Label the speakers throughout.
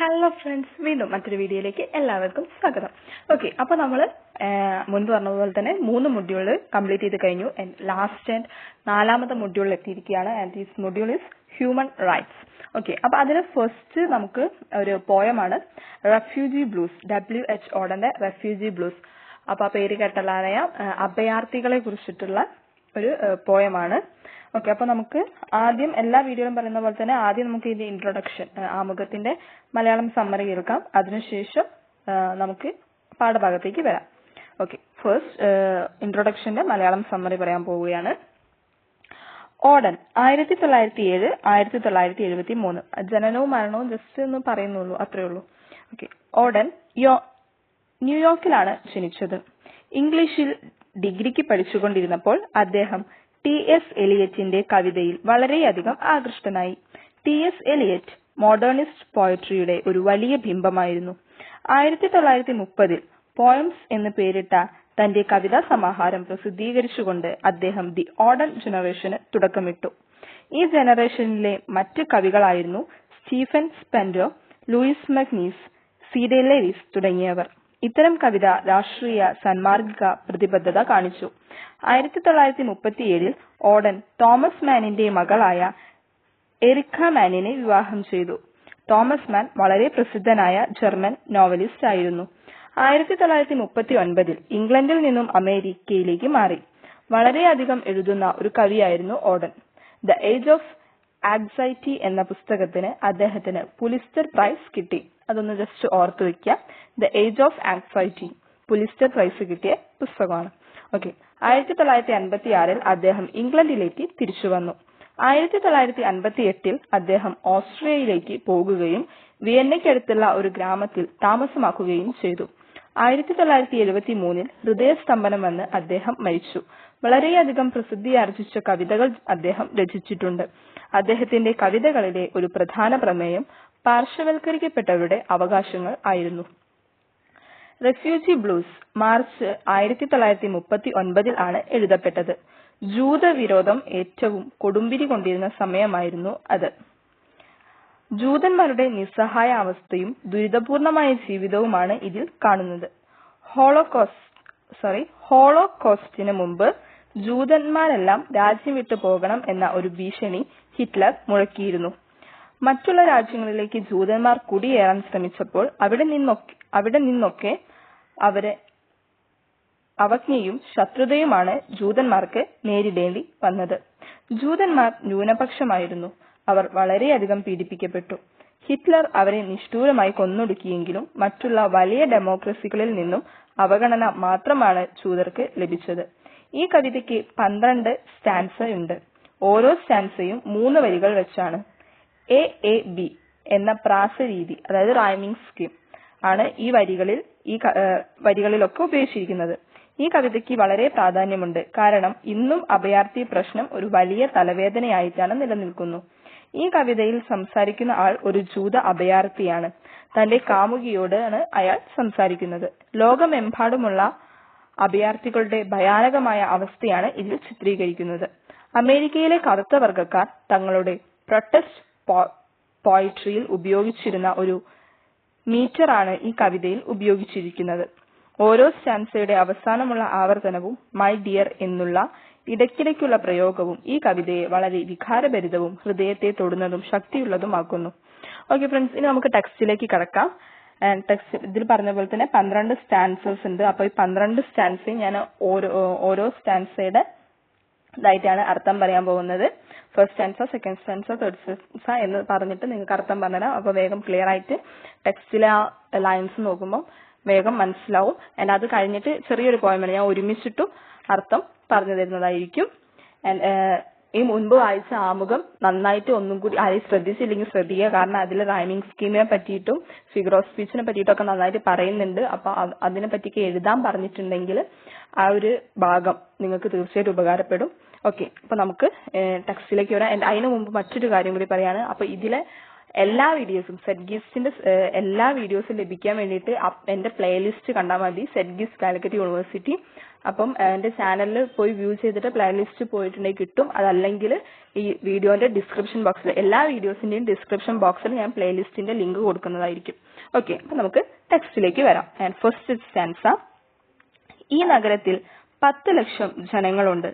Speaker 1: Hello friends വീണ്ടും മറ്റൊരു വീഡിയോയിലേക്ക് എല്ലാവർക്കും സ്വാഗതം. ഓക്കെ അപ്പൊ നമ്മൾ മുൻപ് പറഞ്ഞതുപോലെ തന്നെ മൂന്ന് മൊഡ്യൂൾ കംപ്ലീറ്റ് ചെയ്ത് കഴിഞ്ഞു. ലാസ്റ്റ് ആൻഡ് നാലാമത്തെ മൊഡ്യൂളിൽ എത്തിയിരിക്കുകയാണ്. And these module is human rights okay അപ്പൊ അതിന് ഫസ്റ്റ് നമുക്ക് ഒരു പോയമാണ് റെഫ്യൂജി ബ്ലൂസ് ഡബ്ല്യു എച്ച് ഓടന്റെ റെഫ്യൂജി ബ്ലൂസ് അപ്പൊ ആ പേര് കേട്ടലായ അഭയാർത്ഥികളെ കുറിച്ചിട്ടുള്ള ഒരു പോയമാണ് ഓക്കെ അപ്പൊ നമുക്ക് ആദ്യം എല്ലാ വീഡിയോയിലും പറയുന്ന പോലെ തന്നെ ആദ്യം നമുക്ക് ഇതിന്റെ ഇൻട്രൊഡക്ഷൻ ആമുഖത്തിന്റെ മലയാളം സമ്മറി കേൾക്കാം അതിനുശേഷം നമുക്ക് പാഠഭാഗത്തേക്ക് വരാം. ഓക്കെ ഫസ്റ്റ് ഇൻട്രൊഡക്ഷന്റെ മലയാളം സമ്മറി പറയാൻ പോവുകയാണ്. ഓടൻ ആയിരത്തി തൊള്ളായിരത്തി ഏഴ് ആയിരത്തി തൊള്ളായിരത്തി എഴുപത്തി മൂന്ന് ജനനവും മരണവും ജസ്റ്റ് ഒന്ന് പറയുന്നുള്ളൂ അത്രേ ഉള്ളൂ. ഓക്കെ ഓടൻ യോ ന്യൂയോർക്കിലാണ് ജനിച്ചത്. ഇംഗ്ലീഷിൽ ഡിഗ്രിക്ക് പഠിച്ചുകൊണ്ടിരുന്നപ്പോൾ അദ്ദേഹം ടി എസ് എലിയറ്റിന്റെ കവിതയിൽ വളരെയധികം ആകൃഷ്ടനായി. ടി എസ് എലിയറ്റ് മോഡേണിസ്റ്റ് പോയട്രിയുടെ ഒരു വലിയ ബിംബമായിരുന്നു. ആയിരത്തി തൊള്ളായിരത്തി മുപ്പതിൽ പോയംസ് എന്ന് പേരിട്ട തന്റെ കവിതാ സമാഹാരം പ്രസിദ്ധീകരിച്ചുകൊണ്ട് അദ്ദേഹം ദി ഓഡൻ ജനറേഷന് തുടക്കമിട്ടു. ഈ ജനറേഷനിലെ മറ്റ് കവികളായിരുന്നു Stephen Spender Louis MacNeice സീഡെ Levi's തുടങ്ങിയവർ. ഇത്തരം കവിത രാഷ്ട്രീയ സന്മാർഗിക പ്രതിബദ്ധത കാണിച്ചു. ആയിരത്തി തൊള്ളായിരത്തി മുപ്പത്തിയേഴിൽ ഓഡൻ തോമസ് മാനിന്റെ മകളായ എറിക്ക മാനിനെ വിവാഹം ചെയ്തു. തോമസ് മാൻ വളരെ പ്രസിദ്ധനായ ജർമ്മൻ നോവലിസ്റ്റ് ആയിരുന്നു. ആയിരത്തി തൊള്ളായിരത്തി മുപ്പത്തി ഒൻപതിൽ ഇംഗ്ലണ്ടിൽ നിന്നും അമേരിക്കയിലേക്ക് മാറി. വളരെയധികം എഴുതുന്ന ഒരു കവിയായിരുന്നു Auden the age of anxiety എന്ന പുസ്തകത്തിന് അദ്ദേഹത്തിന് പുലിസ്റ്റർ പ്രൈസ് കിട്ടി. അതൊന്ന് ജസ്റ്റ് ഓർത്ത് വെക്കുക the age of anxiety Pulitzer prize കിട്ടിയ പുസ്തകമാണ്. ഓക്കെ ആയിരത്തി തൊള്ളായിരത്തി അൻപത്തി ആറിൽ അദ്ദേഹം ഇംഗ്ലണ്ടിലേക്ക് തിരിച്ചു വന്നു. ആയിരത്തി തൊള്ളായിരത്തി അൻപത്തി എട്ടിൽ അദ്ദേഹം ഓസ്ട്രിയയിലേക്ക് പോകുകയും വിയന്നയ്ക്കടുത്തുള്ള ഒരു ഗ്രാമത്തിൽ താമസമാക്കുകയും ചെയ്തു. ആയിരത്തി തൊള്ളായിരത്തി എഴുപത്തി മൂന്നിൽ ഹൃദയസ്തംഭനം വന്ന് അദ്ദേഹം മരിച്ചു. വളരെയധികം പ്രസിദ്ധിയാർജിച്ച കവിതകൾ അദ്ദേഹം രചിച്ചിട്ടുണ്ട്. അദ്ദേഹത്തിന്റെ കവിതകളിലെ ഒരു പ്രധാന പ്രമേയം പാർശ്വവൽക്കരിക്കപ്പെട്ടവരുടെ അവകാശങ്ങൾ ആയിരുന്നു. റെഫ്യൂജി ബ്ലൂസ് മാർച്ച് ആയിരത്തി തൊള്ളായിരത്തി മുപ്പത്തി ഒൻപതിൽ ആണ് എഴുതപ്പെട്ടത്. ജൂതവിരോധം ഏറ്റവും കൊടുമ്പിരി കൊണ്ടിരുന്ന സമയമായിരുന്നു അത്. ജൂതന്മാരുടെ നിസ്സഹായ അവസ്ഥയും ദുരിതപൂർണമായ ജീവിതവുമാണ് ഇതിൽ കാണുന്നത്. ഹോളോകോസ്റ്റ് സോറി ഹോളോകോസ്റ്റിന് മുമ്പ് ജൂതന്മാരെല്ലാം രാജ്യം വിട്ടു പോകണം എന്ന ഒരു ഭീഷണി ഹിറ്റ്ലർ മുഴക്കിയിരുന്നു. മറ്റുള്ള രാജ്യങ്ങളിലേക്ക് ജൂതന്മാർ കുടിയേറാൻ ശ്രമിച്ചപ്പോൾ അവിടെ നിന്നൊക്കെ അവിടെ നിന്നൊക്കെ അവരെ അവജ്ഞയും ശത്രുതയുമാണ് ജൂതന്മാർക്ക് നേരിടേണ്ടി വന്നത്. ജൂതന്മാർ ന്യൂനപക്ഷമായിരുന്നു. അവർ വളരെയധികം പീഡിപ്പിക്കപ്പെട്ടു. ഹിറ്റ്ലർ അവരെ നിഷ്ഠൂരമായി കൊന്നൊടുക്കിയെങ്കിലും മറ്റുള്ള വലിയ ഡെമോക്രസികളിൽ നിന്നും അവഗണന മാത്രമാണ് ജൂതർക്ക് ലഭിച്ചത്. ഈ കവിതയ്ക്ക് പന്ത്രണ്ട് സ്റ്റാൻസ ഉണ്ട് ഓരോ സ്റ്റാൻസയും മൂന്ന് വരികൾ വെച്ചാണ്. ബി എന്ന റൈമിംഗ് സ്കീം ആണ് ഈ വരികളിൽ ഈ വരികളിലൊക്കെ ഉപയോഗിച്ചിരിക്കുന്നത്. ഈ കവിതയ്ക്ക് വളരെ പ്രാധാന്യമുണ്ട്. കാരണം ഇന്നും അഭയാർത്ഥി പ്രശ്നം ഒരു വലിയ തലവേദനയായിട്ടാണ് നിലനിൽക്കുന്നു. ഈ കവിതയിൽ സംസാരിക്കുന്ന ആൾ ഒരു ജൂത അഭയാർത്ഥിയാണ്. തന്റെ കാമുകിയോടാണ് അയാൾ സംസാരിക്കുന്നത്. ലോകമെമ്പാടുമുള്ള അഭയാർത്ഥികളുടെ ഭയാനകമായ അവസ്ഥയാണ് ഇതിൽ ചിത്രീകരിക്കുന്നത്. അമേരിക്കയിലെ കറുത്ത വർഗക്കാർ തങ്ങളുടെ പ്രൊട്ടസ്റ്റ് പോയിട്രിയിൽ ഉപയോഗിച്ചിരുന്ന ഒരു മീറ്ററാണ് ഈ കവിതയിൽ ഉപയോഗിച്ചിരിക്കുന്നത്. ഓരോ സ്റ്റാൻസയുടെ അവസാനമുള്ള ആവർത്തനവും മൈ ഡിയർ എന്നുള്ള ഇടയ്ക്കിടയ്ക്കുള്ള പ്രയോഗവും ഈ കവിതയെ വളരെ വികാരഭരിതവും ഹൃദയത്തെ തൊടുന്നതും ശക്തിയുള്ളതുമാക്കുന്നു. ഓക്കെ ഫ്രണ്ട്സ് ഇനി നമുക്ക് ടെക്സ്റ്റിലേക്ക് കടക്കാം. ടെക്സ്റ്റ് ഇതിൽ പറഞ്ഞ പോലെ തന്നെ പന്ത്രണ്ട് സ്റ്റാൻസസ് ഉണ്ട്. അപ്പൊ ഈ പന്ത്രണ്ട് സ്റ്റാൻസയും ഞാൻ ഓരോ ഓരോ സ്റ്റാൻസയുടെ ഇതായിട്ടാണ് അർത്ഥം പറയാൻ പോകുന്നത്. First stanza second stanza third stanza എന്ന് പറഞ്ഞിട്ട് നിങ്ങൾക്ക് അർത്ഥം പറഞ്ഞുതരാം. അപ്പോൾ വേഗം ക്ലിയർ ആയിട്ട് ടെക്സ്റ്റിലെ ആ ലൈൻസ് നോക്കുമ്പോൾ വേഗം മനസ്സിലാവും. ആൻഡ് അത് കഴിഞ്ഞിട്ട് ചെറിയൊരു പോയമാണ് ഞാൻ ഒരുമിച്ചിട്ടും അർത്ഥം പറഞ്ഞു തരുന്നതായിരിക്കും. ഈ മുൻപ് വായിച്ച ആമുഖം നന്നായിട്ട് ഒന്നും കൂടി ആരെയും ശ്രദ്ധിച്ചില്ലെങ്കിൽ ശ്രദ്ധിക്കുക. കാരണം അതിൽ റൈമിംഗ് സ്കീമിനെ പറ്റിയിട്ടും ഫിഗർ ഓഫ് സ്പീച്ചിനെ പറ്റിയിട്ടും ഒക്കെ നന്നായിട്ട് പറയുന്നുണ്ട്. അപ്പൊ അതിനെ പറ്റിയൊക്കെ എഴുതാൻ പറഞ്ഞിട്ടുണ്ടെങ്കിൽ ആ ഒരു ഭാഗം നിങ്ങൾക്ക് തീർച്ചയായിട്ടും ഉപകാരപ്പെടും. ഓക്കെ അപ്പൊ നമുക്ക് ടെക്സ്റ്റിലേക്ക് വരാം. അതിനു മുമ്പ് മറ്റൊരു കാര്യം കൂടി പറയാണ്. അപ്പൊ ഇതിലെ എല്ലാ വീഡിയോസും സെറ്റ് ഗിഫ്റ്റിന്റെ എല്ലാ വീഡിയോസും ലഭിക്കാൻ വേണ്ടിയിട്ട് എന്റെ പ്ലേലിസ്റ്റ് കണ്ടാൽ മതി. സെറ്റ് ഗിഫ്റ്റ് കാലിക്കറ്റ് യൂണിവേഴ്സിറ്റി അപ്പം എന്റെ ചാനലിൽ പോയി വ്യൂ ചെയ്തിട്ട് പ്ലേലിസ്റ്റ് പോയിട്ടുണ്ടെങ്കിൽ കിട്ടും. അതല്ലെങ്കിൽ ഈ വീഡിയോന്റെ ഡിസ്ക്രിപ്ഷൻ ബോക്സിൽ എല്ലാ വീഡിയോസിന്റെയും ഡിസ്ക്രിപ്ഷൻ ബോക്സിൽ ഞാൻ പ്ലേലിസ്റ്റിന്റെ ലിങ്ക് കൊടുക്കുന്നതായിരിക്കും. ഓക്കെ അപ്പൊ നമുക്ക് ടെക്സ്റ്റിലേക്ക് വരാം. ആൻഡ് ഫസ്റ്റ് സ്റ്റാൻസ ഈ നഗരത്തിൽ പത്ത് ലക്ഷം ജനങ്ങളുണ്ട്.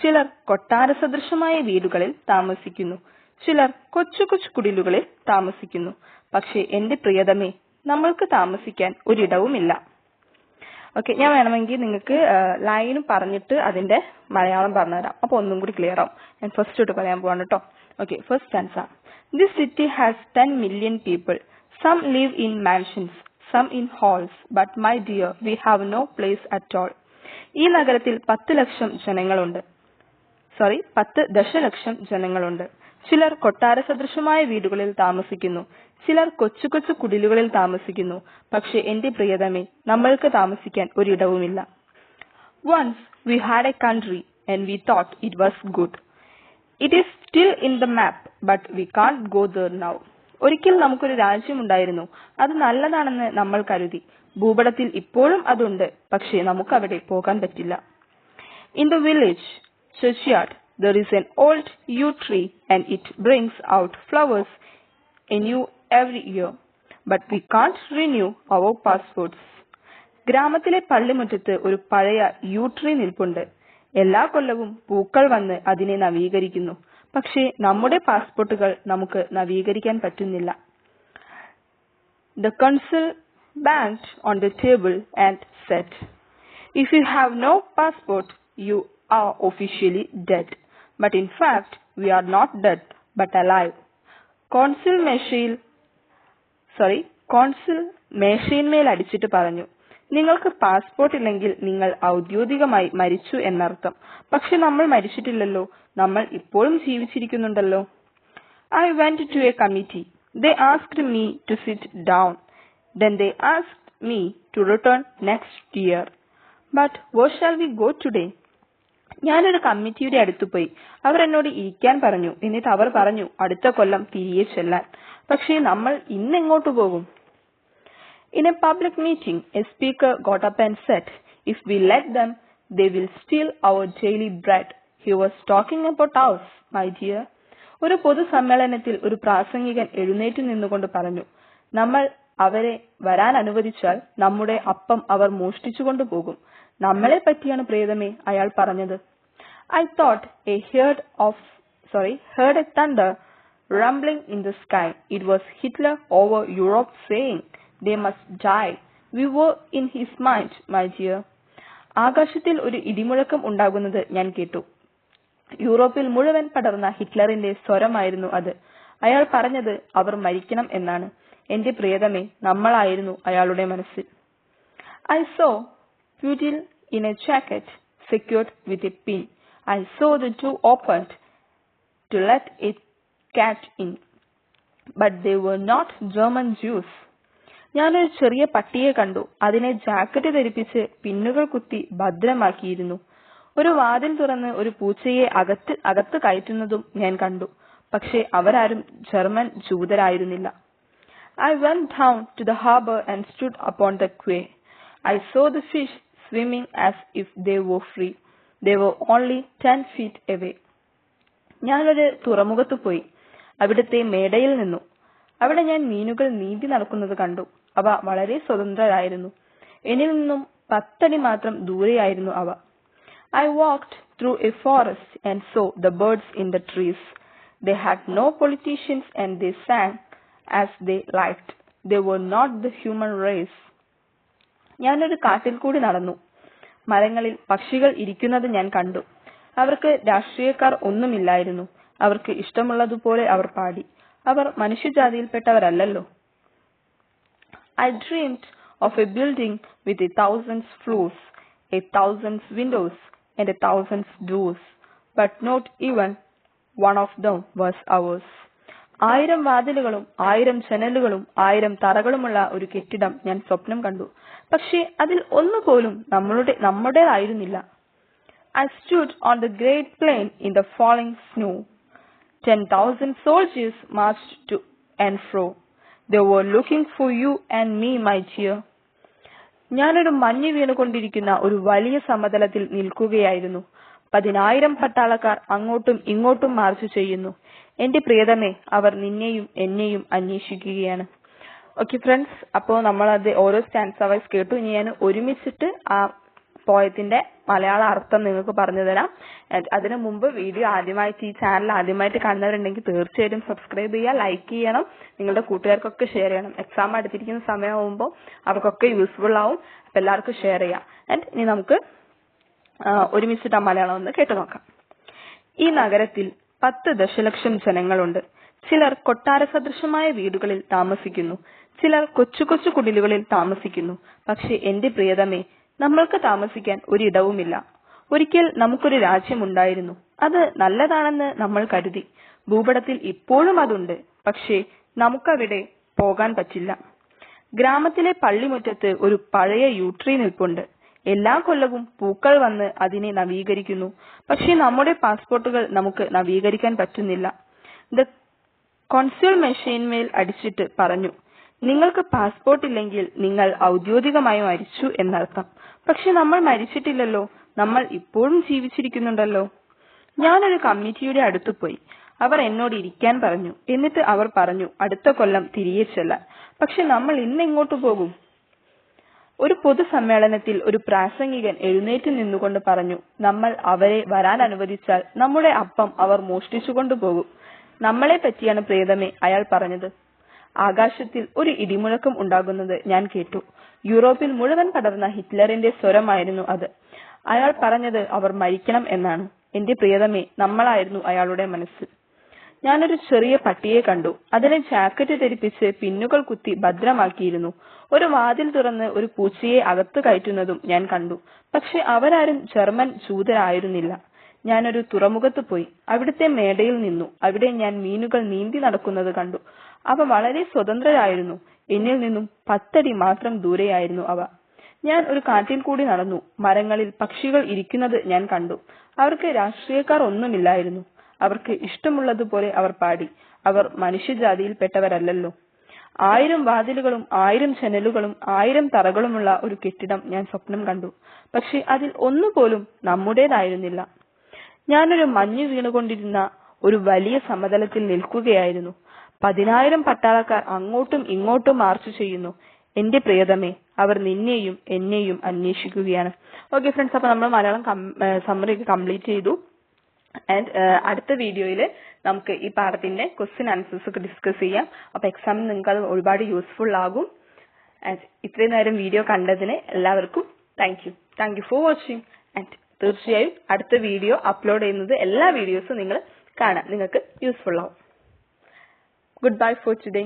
Speaker 1: ചിലർ കൊട്ടാര സദൃശമായ വീടുകളിൽ താമസിക്കുന്നു. ചിലർ കൊച്ചു കൊച്ചു കുടിലുകളിൽ താമസിക്കുന്നു. പക്ഷേ എന്റെ പ്രിയതമേ നമ്മൾക്ക് താമസിക്കാൻ ഒരിടവുമില്ല. ഓക്കെ ഞാൻ വേണമെങ്കിൽ നിങ്ങൾക്ക് ലൈൻ പറഞ്ഞിട്ട് അതിന്റെ മലയാളം പറഞ്ഞുതരാം. അപ്പൊ ഒന്നും കൂടി ക്ലിയർ ആവും. ഞാൻ ഫസ്റ്റ് തൊട്ട് പറയാൻ പോവാണ് കേട്ടോ okay first answer this city has ten million people some live in mansions some in halls but my dear we have no place at all ഈ നഗരത്തിൽ പത്ത് ലക്ഷം ജനങ്ങളുണ്ട്. സോറി പത്ത് ദശലക്ഷം ജനങ്ങളുണ്ട്. ചിലർ കൊട്ടാര സദൃശമായ വീടുകളിൽ താമസിക്കുന്നു. ചിലർ കൊച്ചു കൊച്ചു കുടിലുകളിൽ താമസിക്കുന്നു. പക്ഷെ എന്റെ പ്രിയതമേ നമ്മൾക്ക് താമസിക്കാൻ ഒരിടവുമില്ല. Once we had a country and we thought it was good it is still in the map but we can't go there now ഒരിക്കൽ നമുക്കൊരു രാജ്യമുണ്ടായിരുന്നു അത് നല്ലതാണെന്ന് നമ്മൾ കരുതി. ഭൂപടത്തിൽ ഇപ്പോഴും അതുണ്ട് പക്ഷേ നമുക്കവിടെ പോകാൻ പറ്റില്ല. In the village churchyard, there is an old yew tree and it brings out flowers anew every year. But we can't renew our passports. ഗ്രാമത്തിലെ പള്ളിമുറ്റത്ത് ഒരു പഴയ യൂ ട്രീ നിൽപ്പുണ്ട് എല്ലാ കൊല്ലവും പൂക്കൾ വന്ന് അതിനെ നവീകരിക്കുന്നു പക്ഷേ നമ്മുടെ പാസ്പോർട്ടുകൾ നമുക്ക് നവീകരിക്കാൻ പറ്റുന്നില്ല The consul banged on the table and said, If you have no passport, you are officially dead. But in fact, we are not dead, but alive. Council മേശയിൽ സോറി കോൺസിൽ മേശയിന്മേൽ അടിച്ചിട്ട് പറഞ്ഞു നിങ്ങൾക്ക് പാസ്പോർട്ട് ഇല്ലെങ്കിൽ നിങ്ങൾ ഔദ്യോഗികമായി മരിച്ചു എന്നർത്ഥം പക്ഷെ നമ്മൾ മരിച്ചിട്ടില്ലല്ലോ നമ്മൾ ഇപ്പോഴും ജീവിച്ചിരിക്കുന്നുണ്ടല്ലോ I went to a committee. They asked me to sit down. Then they asked me to return next year. But where shall we go today? ഞാനൊരു കമ്മിറ്റിയുടെ അടുത്ത് പോയി അവർ എന്നോട് ഇരിക്കാൻ പറഞ്ഞു. എന്നിട്ട് അവർ പറഞ്ഞു അടുത്ത കൊല്ലം തിരികെ ചെല്ലാൻ. പക്ഷേ നമ്മൾ ഇന്ന് എങ്ങോട്ട് പോകും? In a public meeting, a speaker got up and said, If we let them, they will steal our daily bread. He was talking about us, my dear. ഒരു പൊതുസമ്മേളനത്തിൽ ഒരു പ്രാസംഗികൻ എഴുന്നേറ്റ് നിന്നുകൊണ്ട് പറഞ്ഞു നമ്മൾ അവരെ വരാൻ അനുവദിച്ചാൽ നമ്മുടെ അപ്പം അവർ മോഷ്ടിച്ചുകൊണ്ട് പോകും. നമ്മളെ പറ്റിയാണ് പ്രിയതമേ അയാൾ പറഞ്ഞത്. I thought a heard of sorry heard a thunder rumbling in the sky it was Hitler over Europe saying they must die we were in his mind my dear ആകാശത്തിൽ ഒരു ഇടിമുഴക്കം ഉണ്ടാകുന്നത് ഞാൻ കേട്ടു. യൂറോപ്പിൽ മുഴുവൻ പടർന്ന ഹിറ്റ്ലറിന്റെ സ്വരമായിരുന്നു അത്. അയാൾ പറഞ്ഞത് അവർ മരിക്കണം എന്നാണ്. എന്റെ പ്രിയതമേ നമ്മളായിരുന്നു അയാളുടെ മനസ്സിൽ. I saw Putil in a jacket secured with a pin. I saw the door opened to let it cat in. But they were not German Jews. ഞാനൊരു ചെറിയ പട്ടിയെ കണ്ടു അതിനെ ജാക്കറ്റ് ധരിപ്പിച്ച് പിന്നുകൾ കുത്തി ഭദ്രമാക്കിയിരുന്നു ഒരു വാതിൽ തുറന്ന് ഒരു പൂച്ചയെ അകത്ത് അകത്ത് കയറ്റുന്നതും ഞാൻ കണ്ടു പക്ഷേ അവരാരും German ജൂതരായിരുന്നില്ല I went down to the harbor and stood upon the quay I saw the fish swimming as if they were free. They were only ten feet away. ഞാനൊരു തുറമുഖത്ത് പോയി അവിടുത്തെ മേടയിൽ നിന്നു അവിടെ ഞാൻ മീനുകൾ നീന്തി നടക്കുന്നത് കണ്ടു അവ വളരെ സ്വതന്ത്രരായിരുന്നു എന്നിൽ നിന്നും പത്തടി മാത്രം ദൂരെയായിരുന്നു അവ I walked through a forest and saw the birds in the trees. They had no politicians and they sang as they liked. They were not the human ഞാൻ ഒരു കാട്ടിൽ കൂടി നടന്നു. മരങ്ങളിൽ പക്ഷികൾ ഇരിക്കുന്നത് ഞാൻ കണ്ടു. അവർക്ക് രാഷ്ട്രീയക്കാർ ഒന്നുമില്ലായിരുന്നു. അവർക്ക് ഇഷ്ടമുള്ളതുപോലെ അവർ പാടി. അവർ മനുഷ്യജാതിയിൽപ്പെട്ടവരല്ലോ I dreamed of a building with a thousand floors a thousand windows and a thousand doors but not even one of them was ours ആയിരം വാതിലുകളും ആയിരം ജനലുകളും ആയിരം തറകളുമുള്ള ഒരു കെട്ടിടം ഞാൻ സ്വപ്നം കണ്ടു പക്ഷേ അതിൽ ഒന്നുപോലും നമ്മളുടെ നമ്മുടേതായിരുന്നില്ല I stood on the great plain in the falling snow. Ten thousand soldiers marched to and fro. They were looking for you and me, my dear. ഞാനൊരു മഞ്ഞ് വീണുകൊണ്ടിരിക്കുന്ന ഒരു വലിയ സമതലത്തിൽ നിൽക്കുകയായിരുന്നു പതിനായിരം പട്ടാളക്കാർ അങ്ങോട്ടും ഇങ്ങോട്ടും മാർച്ച് ചെയ്യുന്നു എന്റെ പ്രിയതമേ അവർ നിന്നെയും എന്നെയും അന്വേഷിക്കുകയാണ്. ഓക്കെ ഫ്രണ്ട്സ് അപ്പോ നമ്മൾ അത് ഓരോ സ്റ്റാൻസ് വൈസ് കേട്ടു. ഇനി ഞാൻ ഒരുമിച്ചിട്ട് ആ പോയത്തിന്റെ മലയാള അർത്ഥം നിങ്ങൾക്ക് പറഞ്ഞു തരാം. അതിനു മുമ്പ് വീഡിയോ ആദ്യമായിട്ട് ഈ ചാനൽ ആദ്യമായിട്ട് കാണുന്നവരുണ്ടെങ്കിൽ തീർച്ചയായിട്ടും സബ്സ്ക്രൈബ് ചെയ്യുക ലൈക്ക് ചെയ്യണം. നിങ്ങളുടെ കൂട്ടുകാർക്കൊക്കെ ഷെയർ ചെയ്യണം. എക്സാം അടുത്തിരിക്കുന്ന സമയമാകുമ്പോൾ അവർക്കൊക്കെ യൂസ്ഫുൾ ആവും. അപ്പൊ എല്ലാവർക്കും ഷെയർ ചെയ്യാം. ആൻഡ് ഇനി നമുക്ക് ഒരുമിച്ചിട്ട് ആ മലയാളം ഒന്ന് കേട്ടു നോക്കാം. ഈ നഗരത്തിൽ പത്ത് ദശലക്ഷം ജനങ്ങളുണ്ട്. ചിലർ കൊട്ടാര സദൃശമായ വീടുകളിൽ താമസിക്കുന്നു. ചിലർ കൊച്ചു കൊച്ചു കുടിലുകളിൽ താമസിക്കുന്നു. പക്ഷെ എന്റെ പ്രിയതമേ നമ്മൾക്ക് താമസിക്കാൻ ഒരിടവുമില്ല. ഒരിക്കൽ നമുക്കൊരു രാജ്യമുണ്ടായിരുന്നു. അത് നല്ലതാണെന്ന് നമ്മൾ കരുതി. ഭൂപടത്തിൽ ഇപ്പോഴും അതുണ്ട്. പക്ഷേ നമുക്കവിടെ പോകാൻ പറ്റില്ല. ഗ്രാമത്തിലെ പള്ളിമുറ്റത്ത് ഒരു പഴയ യൂട്രി നിൽപ്പുണ്ട്. എല്ലാ കൊല്ലവും പൂക്കൾ വന്ന് അതിനെ നവീകരിക്കുന്നു. പക്ഷേ നമ്മുടെ പാസ്പോർട്ടുകൾ നമുക്ക് നവീകരിക്കാൻ പറ്റുന്നില്ല. ദ കോൺസ്യൂൾ മെഷീൻമേൽ അടിച്ചിട്ട് പറഞ്ഞു നിങ്ങൾക്ക് പാസ്പോർട്ട് ഇല്ലെങ്കിൽ നിങ്ങൾ ഔദ്യോഗികമായി മരിച്ചു എന്നർത്ഥം. പക്ഷെ നമ്മൾ മരിച്ചിട്ടില്ലല്ലോ നമ്മൾ ഇപ്പോഴും ജീവിച്ചിരിക്കുന്നുണ്ടല്ലോ. ഞാനൊരു കമ്മിറ്റിയുടെ അടുത്ത് പോയി. അവർ എന്നോട് ഇരിക്കാൻ പറഞ്ഞു. എന്നിട്ട് അവർ പറഞ്ഞു അടുത്ത കൊല്ലം തിരികെ ചെല്ലാൻ. പക്ഷെ നമ്മൾ ഇന്ന് എങ്ങോട്ട് പോകും? ഒരു പൊതുസമ്മേളനത്തിൽ ഒരു പ്രാസംഗികൻ എഴുന്നേറ്റ് നിന്നുകൊണ്ട് പറഞ്ഞു നമ്മൾ അവരെ വരാൻ അനുവദിച്ചാൽ നമ്മുടെ അപ്പം അവർ മോഷ്ടിച്ചുകൊണ്ടുപോകും നമ്മളെ പറ്റിയാണ് പ്രേതമേ അയാൾ പറഞ്ഞത്. ആകാശത്തിൽ ഒരു ഇടിമുഴക്കം ഉണ്ടാകുന്നത് ഞാൻ കേട്ടു. യൂറോപ്പിൽ മുഴുവൻ പടർന്ന ഹിറ്റ്ലറിന്റെ സ്വരമായിരുന്നു അത്. അയാൾ പറഞ്ഞത് അവർ മരിക്കണം എന്നാണ്. എന്റെ പ്രിയതമേ നമ്മളായിരുന്നു അയാളുടെ മനസ്സിൽ ഞാനൊരു ചെറിയ പട്ടിയെ കണ്ടു. അതിനെ ജാക്കറ്റ് ധരിപ്പിച്ച് പിന്നുകൾ കുത്തി ഭദ്രമാക്കിയിരുന്നു. ഒരു വാതിൽ തുറന്ന് ഒരു പൂച്ചയെ അകത്തു കയറ്റുന്നതും ഞാൻ കണ്ടു. പക്ഷെ അവരാരും ജർമ്മൻ ജൂതരായിരുന്നില്ല. ഞാനൊരു തുറമുഖത്ത് പോയി. അവിടുത്തെ മേടയിൽ നിന്നു. അവിടെ ഞാൻ മീനുകൾ നീന്തി നടക്കുന്നത് കണ്ടു. അവ വളരെ സ്വതന്ത്രരായിരുന്നു. എന്നിൽ നിന്നും പത്തടി മാത്രം ദൂരെയായിരുന്നു അവ. ഞാൻ ഒരു കാട്ടിൽ കൂടി നടന്നു. മരങ്ങളിൽ പക്ഷികൾ ഇരിക്കുന്നത് ഞാൻ കണ്ടു. അവർക്ക് രാഷ്ട്രീയക്കാർ ഒന്നുമില്ലായിരുന്നു. അവർക്ക് ഇഷ്ടമുള്ളതുപോലെ അവർ പാടി. അവർ മനുഷ്യജാതിയിൽപ്പെട്ടവരല്ലല്ലോ. ആയിരം വാതിലുകളും ആയിരം ജനലുകളും ആയിരം തറകളുമുള്ള ഒരു കെട്ടിടം ഞാൻ സ്വപ്നം കണ്ടു. പക്ഷെ അതിൽ ഒന്നുപോലും നമ്മുടേതായിരുന്നില്ല. ഞാനൊരു മഞ്ഞു വീണുകൊണ്ടിരുന്ന ഒരു വലിയ സമതലത്തിൽ നിൽക്കുകയായിരുന്നു. പതിനായിരം പട്ടാളക്കാർ അങ്ങോട്ടും ഇങ്ങോട്ടും മാർച്ച് ചെയ്യുന്നു. എന്റെ പ്രിയതമേ അവർ നിന്നെയും എന്നെയും അന്വേഷിക്കുകയാണ്. ഓക്കെ ഫ്രണ്ട്സ് അപ്പൊ നമ്മൾ മലയാളം സമ്മറി കംപ്ലീറ്റ് ചെയ്തു. ആൻഡ് അടുത്ത വീഡിയോയിൽ നമുക്ക് ഈ പാഠത്തിന്റെ ക്വസ്റ്റ്യൻ ആൻസേഴ്സ് ഒക്കെ ഡിസ്കസ് ചെയ്യാം. അപ്പൊ എക്സാമിന് നിങ്ങൾക്ക് അത് ഒരുപാട് യൂസ്ഫുൾ ആകും. ആൻഡ് ഇത്രയും നേരം വീഡിയോ കണ്ടതിന് എല്ലാവർക്കും thank you thank you for watching and തീർച്ചയായും അടുത്ത വീഡിയോ അപ്ലോഡ് ചെയ്യുന്നത് എല്ലാ വീഡിയോസും നിങ്ങൾ കാണാം. നിങ്ങൾക്ക് യൂസ്ഫുൾ ആവും. Good bye for today